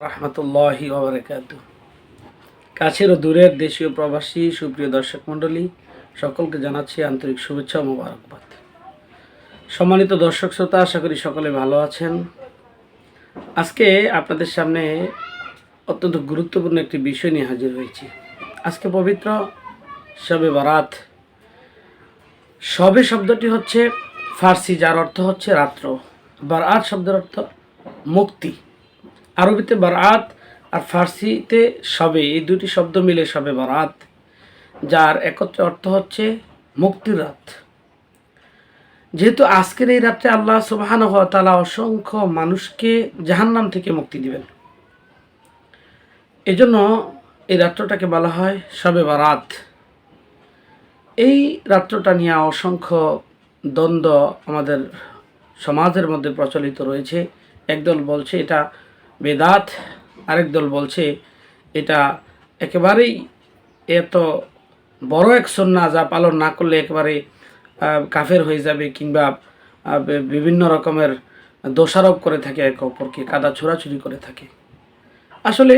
রহমতুল্লাহি ওবরাকাত কাছের ও দূরের দেশীয় প্রবাসী, সুপ্রিয় দর্শক মণ্ডলী, সকলকে জানাচ্ছি আন্তরিক শুভেচ্ছা ও মোবারকবাদ। সম্মানিত দর্শক শ্রোতা, আশা করি সকলে ভালো আছেন। আজকে আপনাদের সামনে অত্যন্ত গুরুত্বপূর্ণ একটি বিষয় নিয়ে হাজির হয়েছি। আজকে পবিত্র শবে বারাত। শবে শব্দটি হচ্ছে ফার্সি, যার অর্থ হচ্ছে রাত্র। বারাত শব্দের অর্থ মুক্তি। আরবিতে বারাত আর ফার্সিতে সবে, এই দুটি শব্দ মিলে সবে বারাত, যার একত্রে অর্থ হচ্ছে মুক্তির রাত। যেহেতু আজকের এই রাত্রে আল্লাহ সুবাহান তালা অসংখ্য মানুষকে জাহান্নাম থেকে মুক্তি দিবেন। এজন্য এই রাত্রটাকে বলা হয় সবে বারাত। এই রাত্রটা নিয়ে অসংখ্য দ্বন্দ্ব আমাদের সমাজের মধ্যে প্রচলিত রয়েছে। একদল বলছে এটা বেদাত আরেক দল বলছে, এটা একেবারেই এত বড় এক সন্না যা পালন না করলে একেবারে কাফের হয়ে যাবে কিংবা বিভিন্ন রকমের দোষারোপ করে থাকে একে অপরকে, কাদা ছোড়াছুরি করে থাকে। আসলে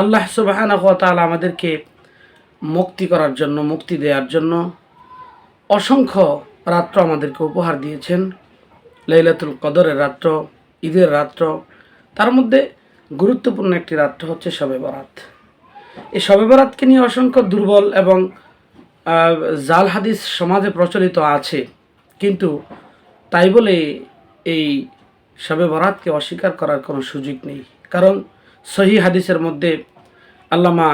আল্লাহ সুবাহানা তাআলা আমাদেরকে মুক্তি করার জন্য, মুক্তি দেওয়ার জন্য অসংখ্য রাত্র আমাদেরকে উপহার দিয়েছেন। লাইলাতুল কদরের রাত্র, ঈদের রাত্র তার মধ্যে গুরুত্বপূর্ণ একটি রাত্র হচ্ছে শবে বরাত। এই শবে বরাতকে নিয়ে অসংখ্য দুর্বল এবং জাল হাদিস সমাজে প্রচলিত আছে। কিন্তু তাই বলে এই শবে বরাতকে অস্বীকার করার কোনো সুযোগ নেই। কারণ সহি হাদিসের মধ্যে আল্লামা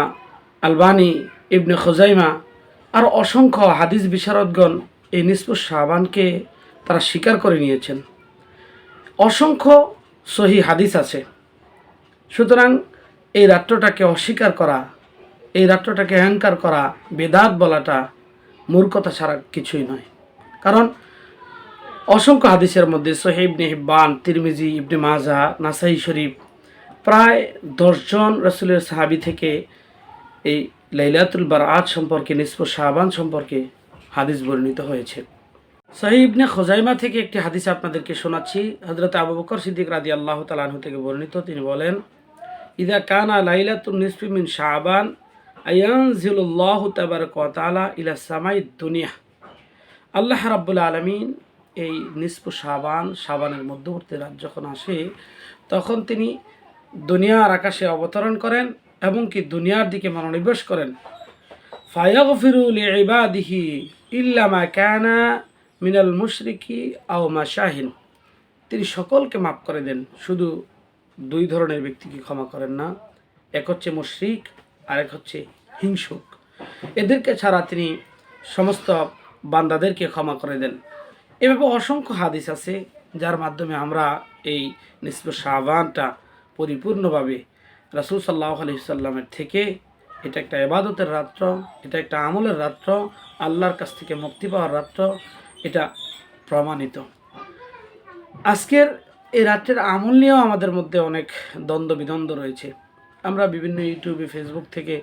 আলবানি ইবনে খোজাইমা আর অসংখ্য হাদিস বিশারদগণ এই নিষ্পুষ শাহবানকে তারা স্বীকার করে নিয়েছেন। অসংখ্য সহি হাদিস আছে। সুতরাং এই রাত্রটাকে অস্বীকার করা, এই রাত্রটাকে অহংকার করা, বেদাত বলাটা মূর্খতা ছাড়া কিছুই নয়। কারণ অসংখ্য হাদিসের মধ্যে সোহেব নেহিবান তিরমিজি, ইবনে মাজা, নাসাই শরীফ প্রায় দশজন রসুলের সাহাবি থেকে এই লাইলাতুল বার আজ সম্পর্কে নিষ্প শাহবান সম্পর্কে হাদিস বর্ণিত হয়েছে। সাহি ইবনে খোজাইমা থেকে একটি হাদিস আপনাদেরকে শোনাচ্ছি। হজরত আবু বকর সিদ্দিক রাদি আল্লাহ তালাহু থেকে বর্ণিত। তিনি বলেন, ইদা কানা লাইলাতুল নিসফি মিন শাহবান আয়ানজিলুল্লাহ তাবারক ওয়া তাআলা ইলা সামাই দুনিয়া। আল্লাহ রাব্বুল আলমিন এই নিসফ শাবান, শাবানের মধ্যবর্তী রাত যখন আসে, তখন তিনি দুনিয়ার আকাশে অবতরণ করেন এবং কি দুনিয়ার দিকে মনোনিবেশ করেন। ফায়াগফিরু লিইবাদিহি ইল্লা মা কানা মিনাল মুশরিকি আও মাশাহিন তিনি সকলকে মাফ করে দেন, শুধু দুই ধরনের ব্যক্তিকে ক্ষমা করেন না, এক হচ্ছে মুশরিক আর এক হচ্ছে হিংসুক। এদেরকে ছাড়া তিনি সমস্ত বান্দাদেরকে ক্ষমা করে দেন। এভাবে অসংখ্য হাদিস আছে, যার মাধ্যমে আমরা এই নিসব শাহবানটা পরিপূর্ণভাবে রাসুল সাল্লাহ আলহিসাল্লামের থেকে, এটা একটা এবাদতের রাত্র, এটা একটা আমলের রাত্র, আল্লাহর কাছ থেকে মুক্তি পাওয়ার রাত্র এটা প্রমাণিত। আজকের এই রাত্রের আমল নিয়েও আমাদের মধ্যে অনেক দ্বন্দ্ব বিদ্বন্দ্ব রয়েছে। আমরা বিভিন্ন ইউটিউবে ফেসবুক থেকে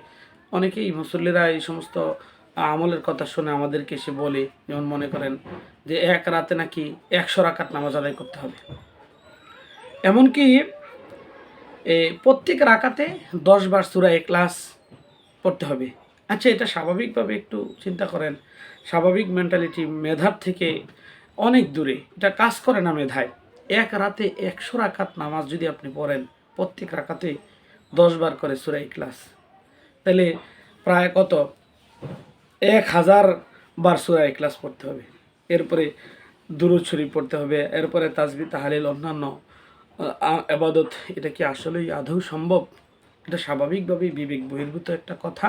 অনেকেই মুসল্লিরা এই সমস্ত আমলের কথা শুনে আমাদেরকে এসে বলে যেমন মনে করেন যে এক রাতে নাকি একশো রাকাত নামাজ আদায় করতে হবে। এমনকি এ, প্রত্যেক রাকাতে দশ বার সুরা ক্লাস পড়তে হবে। আচ্ছা এটা স্বাভাবিকভাবে একটু চিন্তা করেন। স্বাভাবিক মেন্টালিটি মেধার থেকে অনেক দূরে। এটা কাজ করে না মেধায়। এক রাতে একশো রাকাত নামাজ যদি আপনি পড়েন, প্রত্যেক রাকাতে দশ বার করে সুরাই ক্লাস তাহলে প্রায় কত? এক হাজার বার সুরাই ক্লাস পড়তে হবে। এরপরে দুরুদ শরীফ পড়তে হবে। এরপরে তাজবি, তাহালিল, অন্যান্য আবাদত। এটা কি আসলেই আদৌ সম্ভব? এটা স্বাভাবিকভাবেই বিবেক বহির্ভূত একটা কথা।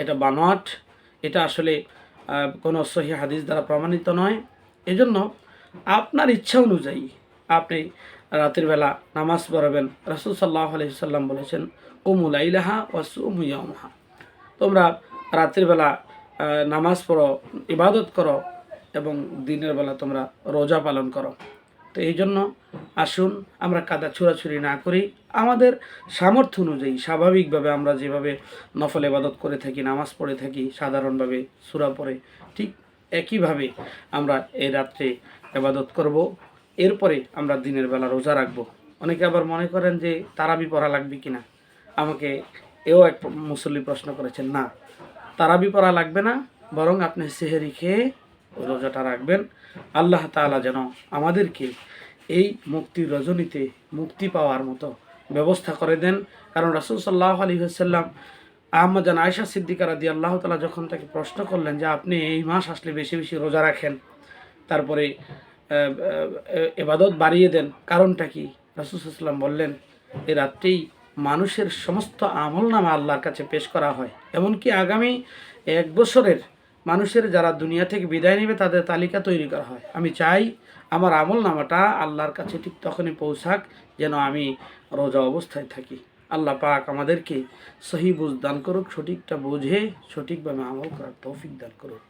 এটা বানোয়াট, এটা আসলে কোনো সহি হাদিস দ্বারা প্রমাণিত নয়। এজন্য আপনার ইচ্ছা অনুযায়ী আপনি রাতের বেলা নামাজ পড়াবেন। রাসুল সাল্লাহ আলহি সাল্লাম বলেছেন কুমুল আইলাহা ওয়াসুমুয়ামহা তোমরা রাতের বেলা নামাজ পড়ো, ইবাদত করো এবং দিনের বেলা তোমরা রোজা পালন করো। তো এই জন্য আসুন, আমরা কাদা ছুড়াছুরি না করি। আমাদের সামর্থ্য অনুযায়ী, স্বাভাবিকভাবে আমরা যেভাবে নফল এবাদত করে থাকি, নামাজ পড়ে থাকি, সাধারণভাবে সুরা পড়ে, ঠিক একইভাবে আমরা এই রাত্রে এবাদত করব। এরপরে আমরা দিনের বেলা রোজা রাখব। অনেকে আবার মনে করেন যে, তারাবি পড়া লাগবে কিনা? আমাকে এও এক মুসল্লি প্রশ্ন করেছেন, না, তারাবি পড়া লাগবে না, বরং আপনি সেহেরি খেয়ে রোজাটা রাখবেন। আল্লাহ তাআলা যেন আমাদেরকে এই মুক্তির রজনীতে মুক্তি পাওয়ার মতো ব্যবস্থা করে দেন। কারণ রাসুল সাল্লাহ আলী সাল্লাম আহমদান আয়সা সিদ্দিকা রাদি আল্লাহ তালা যখন তাকে প্রশ্ন করলেন যে, আপনি এই মাস আসলে বেশি বেশি রোজা রাখেন? তারপরে এবাদত বাড়িয়ে দেন। কারণটা কি? রাসুসাল্লাম বললেন এই রাত্রেই মানুষের সমস্ত আমল নামা আল্লাহর কাছে পেশ করা হয়। এমনকি আগামী এক বছরের মানুষের যারা দুনিয়া থেকে বিদায় নেবে, তাদের তালিকা তৈরি করা হয়। আমি চাই আমার আমল নামাটা আল্লাহর কাছে ঠিক তখনই পৌঁছাক যেন আমি রোজা অবস্থায় থাকি। আল্লাহ পাক আমাদেরকে সহি বুঝ দান করুক, সঠিকটা বুঝে, সঠিকভাবে আমল করার তৌফিক দান করুক।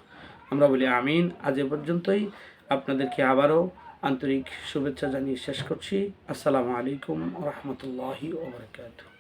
আমরা বলি আমিন। আজ এ পর্যন্তই। আপনাদেরকে আবারও আন্তরিক শুভেচ্ছা জানিয়ে শেষ করছি। আসসালামু আলাইকুম রহমতুল্লাহি ওবরাকাতুহ